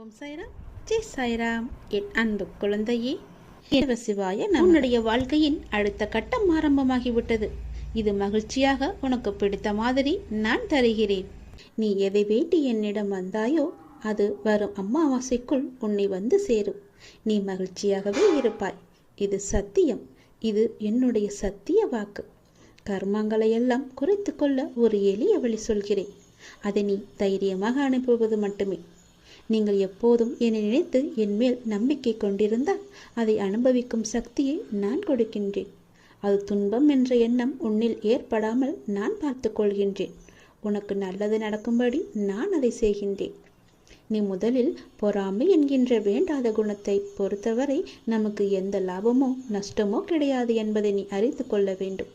ஓம் சாய்ராம். ஜெய் சாய்ராம். என் அன்பு குழந்தையே தேவ சிவாய உன்னுடைய வாழ்க்கையின் அடுத்த கட்டம் ஆரம்பமாகிவிட்டது. இது மகிழ்ச்சியாக உனக்கு பிடித்த மாதிரி நான் தருகிறேன். நீ எதை வேண்டி என்னிடம் வந்தாயோ அது வரும் அம்மாவாசைக்குள் உன்னை வந்து சேரும். நீ மகிழ்ச்சியாகவே இருப்பாய். இது சத்தியம். இது என்னுடைய சத்திய வாக்கு. கர்மங்களை எல்லாம் குறைத்து கொள்ள ஒரு எளிய வழி சொல்கிறேன். அதை நீ தைரியமாக அனுப்புவது மட்டுமே. நீங்கள் எப்போதும் என்னை நினைத்து என்மேல் நம்பிக்கை கொண்டிருந்தால் அதை அனுபவிக்கும் சக்தியை நான் கொடுக்கின்றேன். அது துன்பம் என்ற எண்ணம் உன்னில் ஏற்படாமல் நான் பார்த்து கொள்கின்றேன். உனக்கு நல்லது நடக்கும்படி நான் அதை செய்கின்றேன். நீ முதலில் பொறாமை என்கின்ற வேண்டாத குணத்தை பொறுத்தவரை நமக்கு எந்த லாபமோ நஷ்டமோ கிடையாது என்பதை நீ அறிந்து கொள்ள வேண்டும்.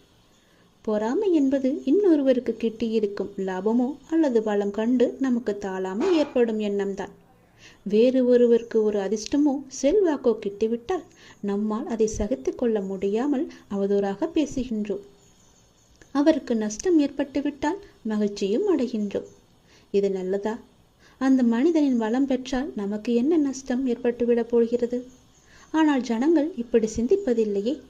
பொறாமை என்பது இன்னொருவருக்கு கிட்டியிருக்கும் லாபமோ அல்லது பலம் கண்டு நமக்கு தாழாமல் ஏற்படும் எண்ணம்தான். வேறு ஒருவருக்கு ஒரு அதிர்ஷ்டமோ செல்வாக்கோ கிட்டிவிட்டால் நம்மால் அதை சகித்து கொள்ள முடியாமல் அவதூறாக பேசுகின்றோம். அவருக்கு நஷ்டம் ஏற்பட்டுவிட்டால் மகிழ்ச்சியும் அடைகின்றோம். இது நல்லதா? அந்த மனிதனின் வளம் பெற்றால் நமக்கு என்ன நஷ்டம் ஏற்பட்டுவிடப் போகிறது? ஆனால் ஜனங்கள் இப்படி சிந்திப்பதில்லையே.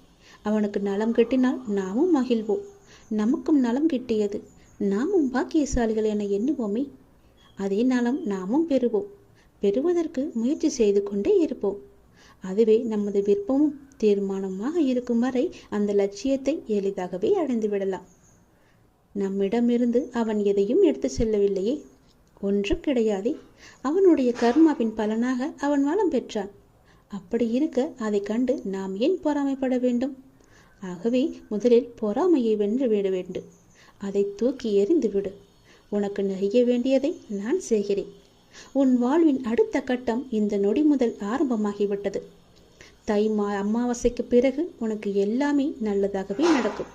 அவனுக்கு நலம் கிட்டினால் நாமும் மகிழ்வோம். நமக்கும் நலம் கிட்டியது நாமும் பாக்கியசாலிகள் என எண்ணுவோமே. அதே நலம் நாமும் பெறுவோம். பெறுவதற்கு முயற்சி செய்து கொண்டே இருப்போம். அதுவே நமது விருப்பமும் தீர்மானமாக இருக்கும் வரை அந்த லட்சியத்தை எளிதாகவே அடைந்து விடலாம். நம்மிடமிருந்து அவன் எதையும் எடுத்து செல்லவில்லையே. ஒன்றும் கிடையாதே. அவனுடைய கர்மாவின் பலனாக அவன் வளம் பெற்றான். அப்படி இருக்க அதை கண்டு நாம் ஏன் பொறாமைப்பட வேண்டும்? ஆகவே முதலில் பொறாமையை வென்று விட வேண்டும். அதை தூக்கி எறிந்து விடு. உனக்கு நெய்ய வேண்டியதை நான் செய்கிறேன். உன் வாழ்வின் அடுத்த கட்டம் இந்த நொடி முதல் ஆரம்பமாகிவிட்டது. தை மா அமாவாசைக்கு பிறகு உனக்கு எல்லாமே நல்லதாகவே நடக்கும்.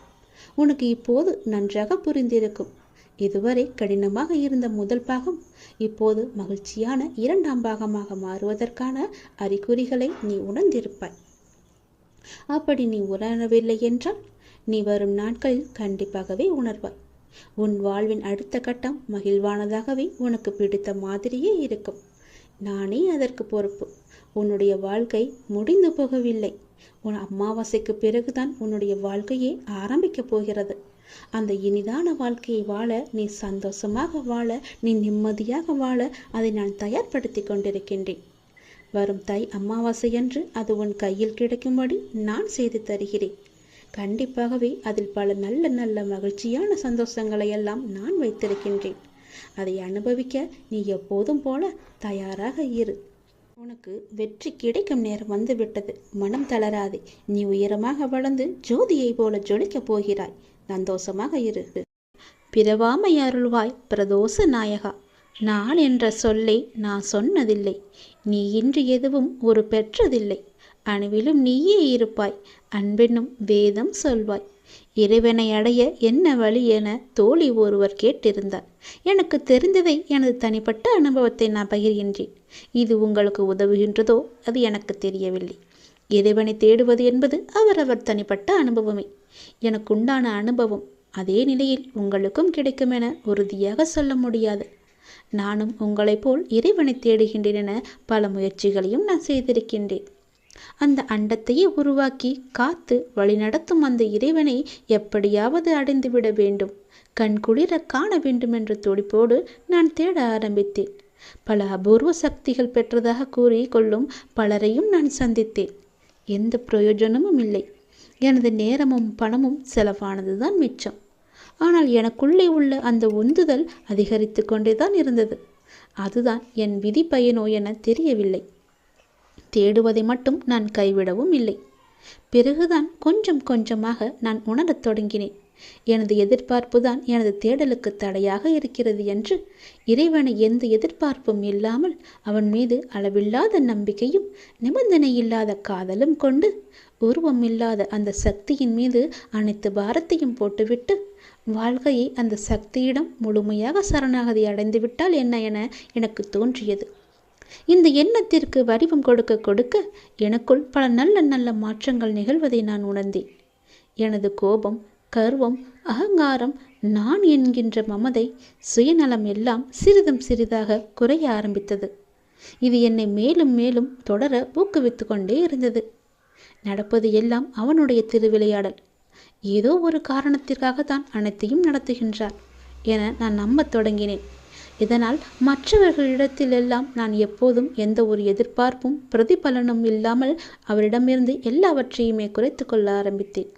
உனக்கு இப்போது நன்றாக புரிந்திருக்கும். இதுவரை கடினமாக இருந்த முதல் பாகம் இப்போது மகிழ்ச்சியான இரண்டாம் பாகமாக மாறுவதற்கான அறிகுறிகளை நீ உணர்ந்திருப்பாய். அப்படி நீ உணரவில்லை என்றால் நீ வரும் நாட்களில் கண்டிப்பாகவே உணர்வாய். உன் வாழ்வின் அடுத்த கட்டம் மகிழ்வானதாகவே உனக்கு பிடித்த மாதிரியே இருக்கும். நானே அதற்கு பொறுப்பு. உன்னுடைய வாழ்க்கை முடிந்து போகவில்லை. உன் அமாவாசைக்கு பிறகுதான் உன்னுடைய வாழ்க்கையே ஆரம்பிக்கப் போகிறது. அந்த இனிதான வாழ்க்கையை வாழ நீ சந்தோஷமாக வாழ நீ நிம்மதியாக வாழ அதை நான் தயார்படுத்தி கொண்டிருக்கின்றேன். வரும் தை அமாவாசையன்று அது உன் கையில் கிடைக்கும்படி நான் செய்து தருகிறேன். கண்டிப்பாகவே அதில் பல நல்ல நல்ல மகிழ்ச்சியான சந்தோஷங்களை எல்லாம் நான் வைத்திருக்கின்றேன். அதை அனுபவிக்க நீ எப்போதும் போல தயாராக இரு. உனக்கு வெற்றி கிடைக்கும் நேரம் வந்துவிட்டது. மனம் தளராதே. நீ உயரமாக வளர்ந்து ஜோதியை போல ஜொலிக்கப் போகிறாய். சந்தோஷமாக இரு. பிறவாமை அருள்வாய் பிரதோஷ நாயகா. நான் என்ற சொல்லை நான் சொன்னதில்லை. நீ இன்று எதுவும் ஒரு பெற்றதில்லை. அணுவிலும் நீயே இருப்பாய். அன்பென்னும் வேதம் சொல்வாய். இறைவனை அடைய என்ன வழி என தோழி ஒருவர் கேட்டிருந்தார். எனக்கு தெரிந்ததை எனது தனிப்பட்ட அனுபவத்தை நான் பகிர்கின்றேன். இது உங்களுக்கு உதவுகின்றதோ அது எனக்கு தெரியவில்லை. இறைவனை தேடுவது என்பது அவரவர் தனிப்பட்ட அனுபவமே. எனக்கு உண்டான அனுபவம் அதே நிலையில் உங்களுக்கும் கிடைக்கும் என உறுதியாக சொல்ல முடியாது. நானும் உங்களைப் போல் இறைவனை தேடுகின்றேன் என பல முயற்சிகளையும் நான் செய்திருக்கின்றேன். அந்த அண்டத்தையே உருவாக்கி காத்து வழிநடத்தும் அந்த இறைவனை எப்படியாவது அடைந்துவிட வேண்டும். கண்குளிர காண வேண்டும் என்ற துடிப்போடு நான் தேட ஆரம்பித்தேன். பல அபூர்வ சக்திகள் பெற்றதாக கூறி கொள்ளும் பலரையும் நான் சந்தித்தேன். எந்த பிரயோஜனமும் இல்லை. எனது நேரமும் பணமும் செலவானதுதான் மிச்சம். ஆனால் எனக்குள்ளே உள்ள அந்த உந்துதல் அதிகரித்து கொண்டேதான் இருந்தது. அதுதான் என் விதி பயனோ என தெரியவில்லை. தேடுவதை மட்டும் நான் கைவிடவும் இல்லை. பிறகுதான் கொஞ்சம் கொஞ்சமாக நான் உணரத் தொடங்கினேன். எனது எதிர்பார்ப்பு தான் எனது தேடலுக்கு தடையாக இருக்கிறது என்று இறைவனை எந்த எதிர்பார்ப்பும் இல்லாமல் அவன் மீது அளவில்லாத நம்பிக்கையும் நிபந்தனை இல்லாத காதலும் கொண்டு உருவம் இல்லாத அந்த சக்தியின் மீது அனைத்து பாரத்தையும் போட்டுவிட்டு வாழ்க்கையை அந்த சக்தியிடம் முழுமையாக சரணாகதி அடைந்துவிட்டால் என்ன என எனக்கு தோன்றியது. இந்த எண்ணத்திற்கு வடிவம் கொடுக்க கொடுக்க எனக்குள் பல நல்ல நல்ல மாற்றங்கள் நிகழ்வதை நான் உணர்ந்தேன். எனது கோபம் கர்வம் அகங்காரம் நான் என்கின்ற மமதை சுயநலம் எல்லாம் சிறிதும் சிறிதாக குறைய ஆரம்பித்தது. இது என்னை மேலும் மேலும் தொடர ஊக்குவித்து கொண்டே இருந்தது. நடப்பது எல்லாம் அவனுடைய திருவிளையாடல். ஏதோ ஒரு காரணத்திற்காகத்தான் அனைத்தையும் நடத்துகின்றார் என நான் நம்பத் தொடங்கினேன். இதனால் மற்றவர்களிடத்திலெல்லாம் நான் எப்போதும் எந்த ஒரு எதிர்பார்ப்பும் பிரதிபலனும் இல்லாமல் அவரிடமிருந்து எல்லாவற்றையுமே குறைத்து கொள்ள ஆரம்பித்தேன்.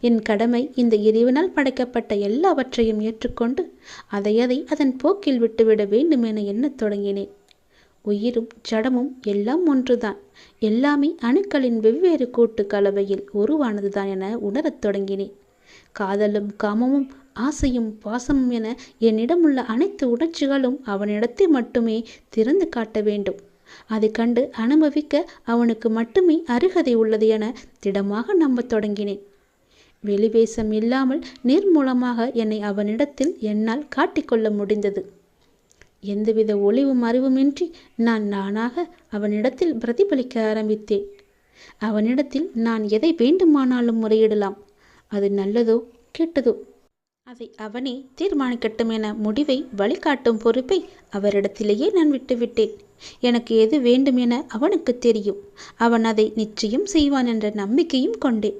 என் கடமை இந்த இறைவனால் படைக்கப்பட்ட எல்லாவற்றையும் ஏற்றுக்கொண்டு அதை அதை அதன் போக்கில் விட்டுவிட வேண்டும் என எண்ணத் தொடங்கினேன். உயிரும் ஜடமும் எல்லாம் ஒன்றுதான். எல்லாமே அணுக்களின் வெவ்வேறு கூட்டு கலவையில் உருவானதுதான் என உணரத் தொடங்கினேன். காதலும் காமமும் ஆசையும் பாசமும் என என்னிடமுள்ள அனைத்து உணர்ச்சிகளும் அவனிடத்தை மட்டுமே திறந்து காட்ட வேண்டும். அதை கண்டு அனுபவிக்க அவனுக்கு மட்டுமே அருகதை உள்ளது என திடமாக நம்பத் தொடங்கினேன். வெளிவேசம் இல்லாமல் நிர்மூலமாக என்னை அவனிடத்தில் என்னால் காட்டிக்கொள்ள முடிந்தது. எந்தவித ஒளிவும் அறிவுமின்றி நான் நானாக அவனிடத்தில் பிரதிபலிக்க ஆரம்பித்தேன். அவனிடத்தில் நான் எதை வேண்டுமானாலும் முறையிடலாம். அது நல்லதோ கெட்டதோ? அதை அவனே தீர்மானிக்கட்டும் என முடிவை வழிகாட்டும் பொறுப்பை அவரிடத்திலேயே நான் விட்டுவிட்டேன். எனக்கு எது வேண்டும் என அவனுக்கு தெரியும். அவன் அதை நிச்சயம் செய்வான் என்ற நம்பிக்கையும் கொண்டேன்.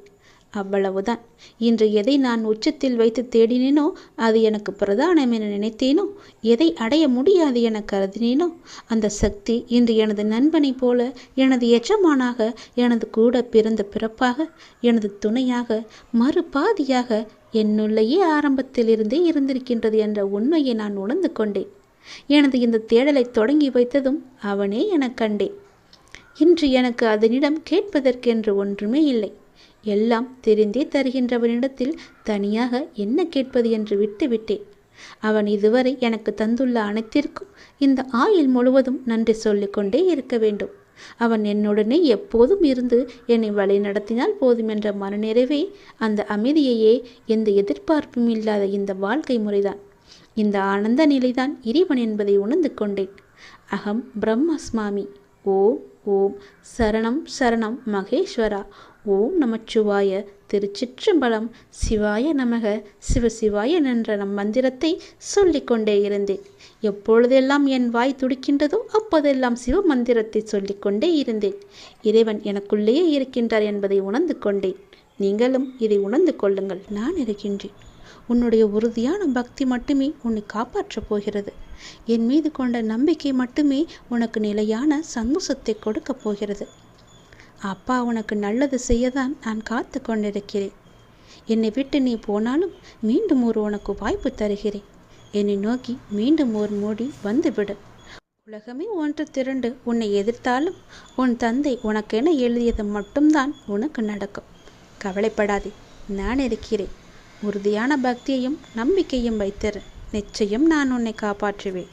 அவ்வளவுதான். இன்று எதை நான் உச்சத்தில் வைத்து தேடினேனோ அது எனக்கு பிரதானம் என நினைத்தேனோ எதை அடைய முடியாது என கருதினேனோ அந்த சக்தி இன்று எனது நண்பனைப் போல எனது எஜமானாக எனது கூட பிறந்த பிறப்பாக எனது துணையாக மறுபாதியாக என்னுள்ளேயே ஆரம்பத்திலிருந்தே இருந்திருக்கின்றது என்ற உண்மையை நான் உணர்ந்து கொண்டேன். எனது இந்த தேடலை தொடங்கி வைத்ததும் அவனே எனக் கண்டேன். இன்று எனக்கு அதனிடம் கேட்பதற்கென்று ஒன்றுமே இல்லை. எல்லாம் தெரிந்தே தருகின்றவனிடத்தில் தனியாக என்ன கேட்பது என்று விட்டுவிட்டேன் அவன் இதுவரை எனக்கு தந்துள்ள அனைத்திற்கும் இந்த ஆயுள் முழுவதும் நன்றி சொல்லிக்கொண்டே இருக்க வேண்டும். அவன் என்னுடனே எப்போதும் இருந்து என்னை வழி நடத்தினால் போதும் என்ற மனநிறைவே அந்த அமைதியையே எந்த எதிர்பார்ப்பும் இல்லாத இந்த வாழ்க்கை முறைதான். இந்த ஆனந்த நிலைதான் இறைவன் என்பதை உணர்ந்து கொண்டேன். அகம் பிரம்மஸ்மாமி. ஓம் ஓம். சரணம் சரணம் மகேஸ்வரா. ஓம் நமச்சிவாய திருச்சிற்றம்பலம். சிவாய நமக. சிவசிவாய என்ற நம் மந்திரத்தை சொல்லிக்கொண்டே இருந்தேன். எப்பொழுதெல்லாம் என் வாய் துடிக்கின்றதோ அப்போதெல்லாம் சிவ மந்திரத்தை சொல்லிக்கொண்டே இருந்தேன். இறைவன் எனக்குள்ளேயே இருக்கின்றார் என்பதை உணர்ந்து கொண்டேன். நீங்களும் இதை உணர்ந்து கொள்ளுங்கள். நான் இருக்கின்றேன். உன்னுடைய உறுதியான பக்தி மட்டுமே உன்னை காப்பாற்றப் போகிறது. என் மீது கொண்ட நம்பிக்கை மட்டுமே உனக்கு நிலையான சந்தோஷத்தை கொடுக்கப் போகிறது. அப்பா உனக்கு நல்லது செய்யதான் நான் காத்து கொண்டிருக்கிறேன். என்னை விட்டு நீ போனாலும் மீண்டும் ஒரு உனக்கு வாய்ப்பு தருகிறேன். என்னை நோக்கி மீண்டும் ஒரு மோடி வந்துவிடு. உலகமே ஒன்று திரண்டு உன்னை எதிர்த்தாலும் உன் தந்தை உனக்கென எழுதியது மட்டும்தான் உனக்கு நடக்கும். கவலைப்படாதே நான் இருக்கிறேன். உறுதியான பக்தியையும் நம்பிக்கையும் வைத்திரு. நிச்சயம் நான் உன்னை காப்பாற்றுவேன்.